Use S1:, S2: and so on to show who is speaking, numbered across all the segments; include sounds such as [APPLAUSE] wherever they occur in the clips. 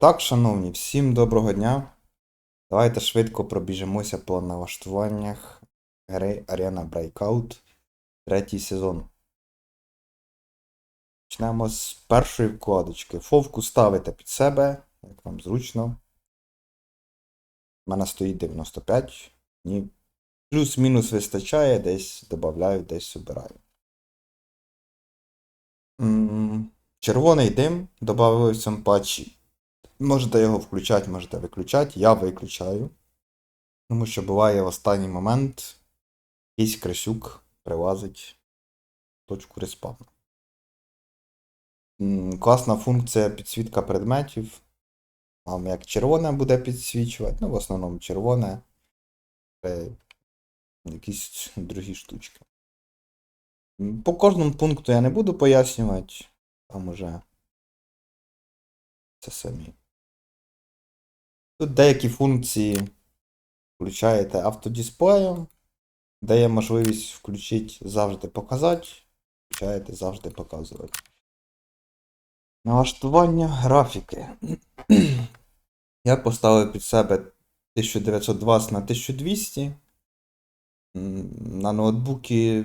S1: Так, шановні, всім доброго дня. Давайте швидко пробіжимося по налаштуваннях гри Arena Breakout третій сезон. Почнемо з першої вкладочки. Фовку ставите під себе, як вам зручно. У мене стоїть 95. Ні. Плюс-мінус вистачає, десь додаю, десь обираю. Червоний дим додали в цьому патчі. Можете його включати, можете виключати. Я виключаю. Тому що буває в останній момент якийсь крисюк прилазить точку респавну. Класна функція підсвітка предметів. Вам як червоне буде підсвічувати, ну, в основному червоне. Якісь другі штучки. По кожному пункту я не буду пояснювати. Там уже це самі. Тут деякі функції включаєте автодисплеєм, дає можливість включити завжди показати, включаєте завжди показувати. Налаштування графіки. [CLEARS THROAT] Я поставив під себе 1920 на 1200. На ноутбуці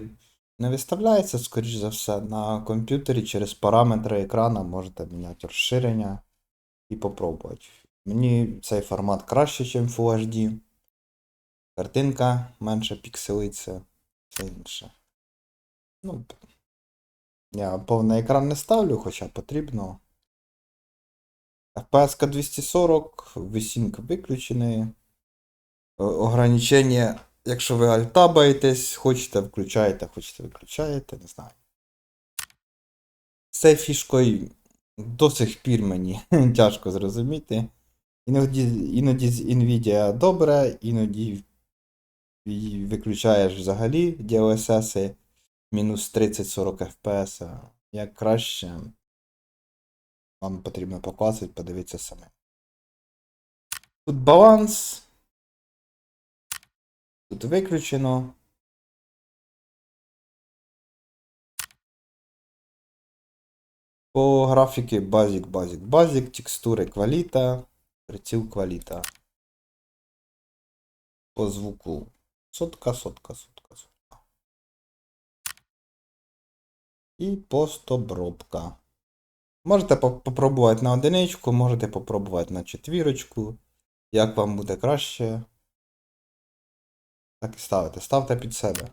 S1: не виставляється, скоріш за все, на комп'ютері через параметри екрана можете міняти розширення і попробувати. Мені цей формат краще, ніж Full HD. Картинка менше пікселиться, все інше. Ну, я повний екран не ставлю, хоча потрібно. FPS 240, висінка виключений. Ограничення, якщо ви альтабаєтесь, хочете включаєте, хочете виключаєте, не знаю. Цією фішкою до сих пір мені [LAUGHS] тяжко зрозуміти. Іноді, іноді з Nvidia добре, іноді виключаєш взагалі DLSS мінус 30-40 FPS. Як краще, вам потрібно покласти, подивитися саме. Тут баланс. Тут виключено. По графіки базік, базік, базік, текстури кваліта, приціл кваліта. По звуку сотка, сотка, сотка, сотка. І постобробка. Можете поп- попробувати на одиничку, можете попробувати на четвірочку. Як вам буде краще. Так і ставите. Ставте під себе.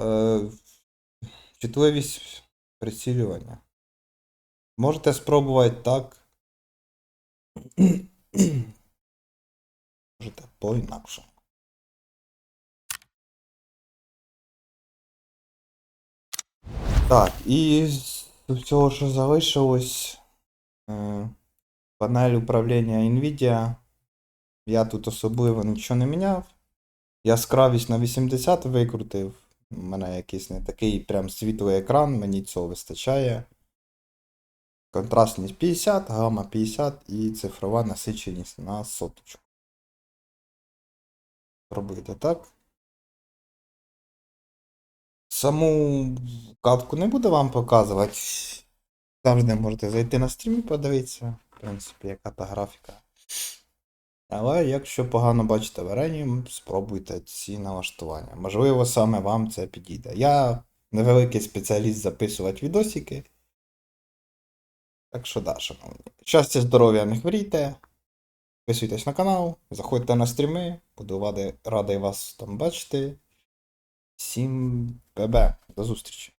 S1: Е, чутливість прицілювання. Можете спробувати так. Можете по-інакшому. Так, і з цього, що залишилось. е, Панель управління Nvidia. Я тут особливо нічого не міняв. Яскравість на 80 викрутив. У мене якийсь не такий прям світлий екран, мені цього вистачає. Контрастність 50, гама 50 і цифрова насиченість на соточку. Пробуйте так. Саму катку не буду вам показувати. Завжди можете зайти на стрім і подивитися, в принципі, яка та графіка. Але якщо погано бачите в арені, спробуйте ці налаштування. Можливо, саме вам це підійде. Я невеликий спеціаліст записувати відосики. Так що да, шановні. Щастя, здоров'я, не хворійте. Підписуйтесь на канал, заходьте на стріми, буду радий, вас там бачити. Всім ББ, до зустрічі.